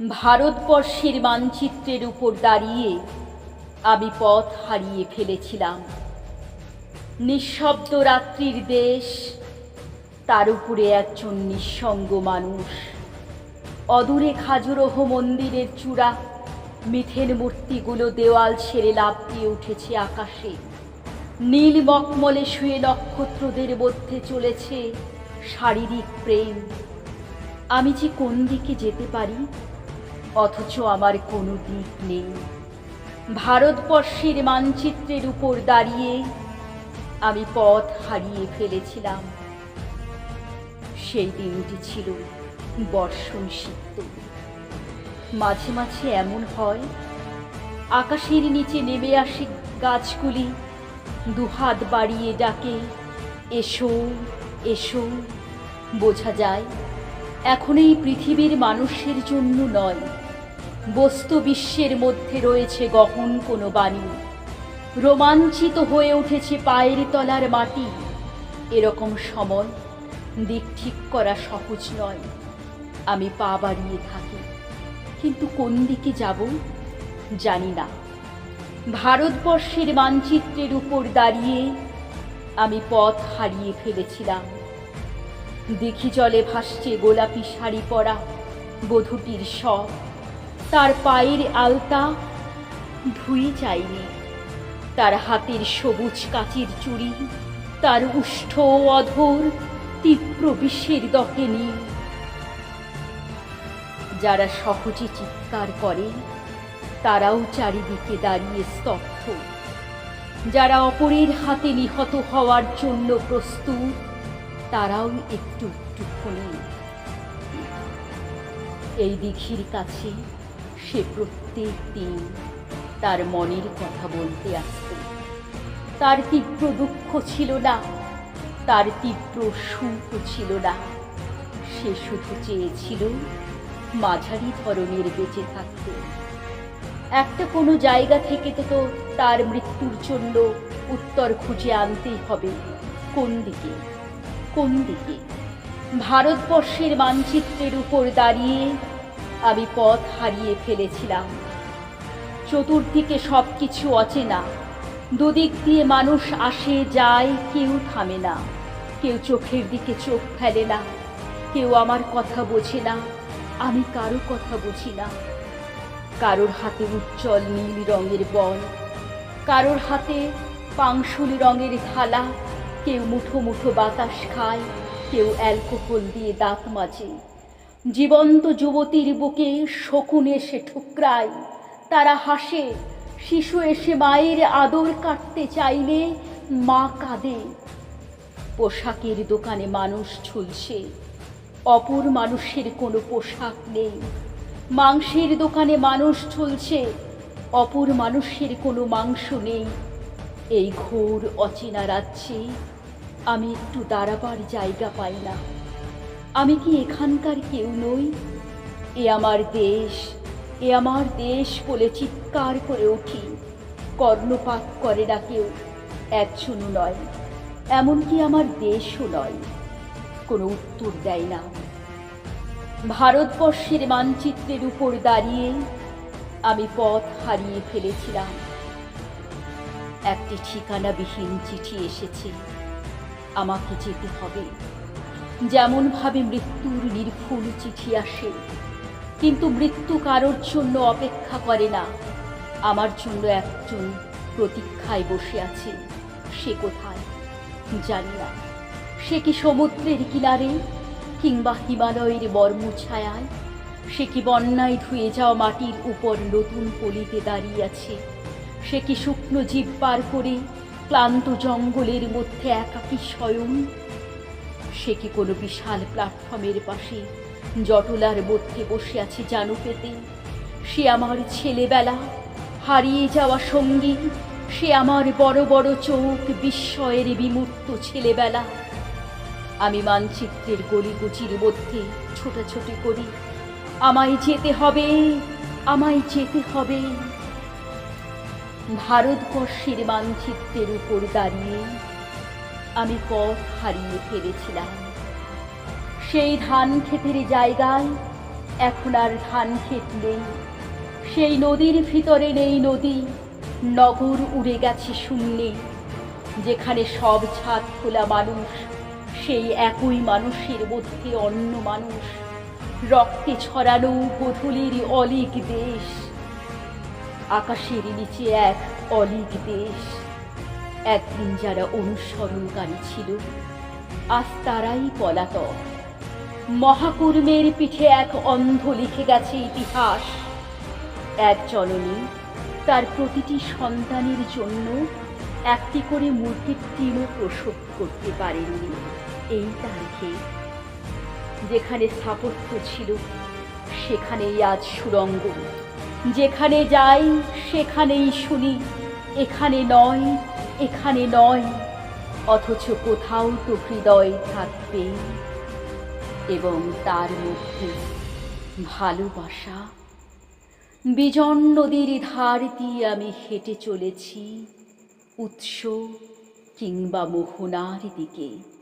ভারতবর্ষের মানচিত্রের উপর দাঁড়িয়ে আমি পথ হারিয়ে ফেলেছিলাম। নিঃশব্দ রাত্রির দেশ, তার উপরে একজন নিঃসঙ্গ মানুষ। অদূরে খাজুরহ মন্দিরের চূড়া মিথের মূর্তিগুলো দেওয়াল ছেড়ে লাভ দিয়ে উঠেছে আকাশে। নীল মকমলে শুয়ে নক্ষত্রদের মধ্যে চলেছে শারীরিক প্রেম। আমি যে কোন দিকে যেতে পারি অথচ আমার কোনো দিক নেই। ভারতবর্ষের মানচিত্রের উপর দাঁড়িয়ে আমি পথ হারিয়ে ফেলেছিলাম। সেই দিনটি ছিল বর্ষণ সিক্ত মাঝে মাঝে এমন হয়, আকাশের নিচে নেমে আসে গাছগুলি, দুহাত বাড়িয়ে ডাকে, এসো এসো। বোঝা যায়, এখন এই পৃথিবীর মানুষের জন্য নয়। বস্তু বিশ্বের মধ্যে রয়েছে গহন কোনো বাণী। রোমাঞ্চিত হয়ে উঠেছে পায়ের তলার মাটি। এরকম সময় দিক ঠিক করা সহজ নয়। আমি পা বাড়িয়ে থাকি। কিন্তু কোন দিকে যাব? জানি না। ভারতবর্ষের মানচিত্রের উপর দাঁড়িয়ে আমি পথ হারিয়ে ফেলেছিলাম। দেখি জলে ভাসছে গোলাপি শাড়ি পরা বধূটির সব তার পায়ের আলতা ধুয়ে যায়নি তার হাতের সবুজ কাচের চুড়ি, তার উষ্ঠ অধর তীব্র বিষের দহে নীল যারা সহজে চিৎকার করে, তারাও চারিদিকে দাঁড়িয়ে স্তব্ধ। যারা অপরের হাতে নিহত হওয়ার জন্য প্রস্তুত, তারাও একটু একটু খনি এই দিঘির কাছে সে প্রত্যেক দিন তার মনের কথা বলতে আসত। তার তীব্র দুঃখ ছিল না, তার তীব্র সুখ ছিল না। সে শুধু চেয়েছিল মাঝারি ধরনের বেঁচে থাকতে। একটা কোনো জায়গা থেকে তো তার মৃত্যুর জন্য উত্তর খুঁজে আনতেই হবে। কোন দিকে? কোন দিকে? ভারতবর্ষের মানচিত্রের উপর দাঁড়িয়ে আমি পথ হারিয়ে ফেলেছিলাম। চতুর্দিকে সব কিছু অচেনা। দুদিক দিয়ে মানুষ আসে, যায়, কেউ থামে না। কেউ চোখের দিকে চোখ ফেলে না। কেউ আমার কথা বোঝে না। আমি কারও কথা বুঝি না। কারোর হাতে উজ্জ্বল নীল রঙের বল কারোর হাতে পাংশুল রঙের থালা। কেউ মুঠো মুঠো বাতাস খায়। কেউ অ্যালকোহল দিয়ে দাঁত মাজে। জীবন্ত যুবতীর বুকে শকুন এসে ঠুকরায়। তারা হাসে, শিশু এসে মায়ের আদর কাটতে চাইলে মা কাঁদে। পোশাকের দোকানে মানুষ ঝুলছে। অপর মানুষের কোনো পোশাক নেই। মাংসের দোকানে মানুষ ঝুলছে। অপর মানুষের কোনো মাংস নেই। এই ঘোর অচেনা রাজ্যে আমি একটু দাঁড়াবার জায়গা পাই না। আমি কি এখানকার কেউ নই? এ আমার দেশ, এ আমার দেশ বলে চিৎকার করে উঠি। কর্ণপাত করে না কেউ একজনও নয়। এমনকি আমার দেশও নয়। কোনো উত্তর দেয় না। ভারতবর্ষের মানচিত্রের উপর দাঁড়িয়ে আমি পথ হারিয়ে ফেলেছিলাম। একটি ঠিকানাবিহীন চিঠি এসেছে। আমাকে যেতে হবে। যেমনভাবে মৃত্যুর নির্ভুল চিঠি আসে, কিন্তু মৃত্যু কারোর জন্য অপেক্ষা করে না। আমার জন্য একজন প্রতীক্ষায় বসে আছে, সে কোথায় জানি না। সে কি সমুদ্রের কিনারে কিংবা হিমালয়ের বর্ম ছায়ায় সে কি বন্যায় ধুয়ে যাওয়া মাটির উপর নতুন পলিতে দাঁড়িয়ে আছে? সে কি শুকনো জীব পার করে ক্লান্ত জঙ্গলের মধ্যে একাকী শয়ন সে কি কোনো বিশাল প্ল্যাটফর্মের পাশে? জটলার মধ্যে বসে আছে জানু পেতে। সে আমার ছেলেবেলা, হারিয়ে যাওয়া সঙ্গী। সে আমার বড় বড় চোখ, বিস্ময়ের বিমূর্ত ছেলেবেলা। আমি মানচিত্রের গলিগুচির মধ্যে ছোটাছুটি করি। আমায় যেতে হবে, আমায় যেতে হবে। ভারতবর্ষের মানচিত্রের উপর দাঁড়িয়ে আমি পথ হারিয়ে ফেলেছিলাম। সেই ধান ক্ষেতের জায়গায় এখন আর ধান ক্ষেত নেই। সেই নদীর ভিতরে নেই নদী, নগর উড়ে গেছে শূন্যে। যেখানে সব ছাদ খোলা মানুষ, সেই একই মানুষের মধ্যে অন্য মানুষ। রক্তে ছড়ানো গোধূলির অলিক দেশ, আকাশের নিচে এক অলিক দেশ। একদিন যারা অনুসরণকারী ছিল, আজ তারাই পলাতক। মহাকুর্মের পিঠে এক অন্ধ লিখে গেছে ইতিহাস। এক জননী তার প্রতিটি সন্তানের জন্য একটি করে মূর্তির ডিমও প্রসব করতে পারেননি এই তারিখে যেখানে স্থাপত্য ছিল, সেখানেই আজ সুরঙ্গ। যেখানে যাই, সেখানেই শুনি, এখানে নয় এখানে নয়, অথচ কোথাও তো হৃদয় থাকবে। এবং তার মধ্যে ভালোবাসা। বিজন নদীর ধার দিয়ে আমি হেঁটে চলেছি, উৎস কিংবা মোহনার দিকে।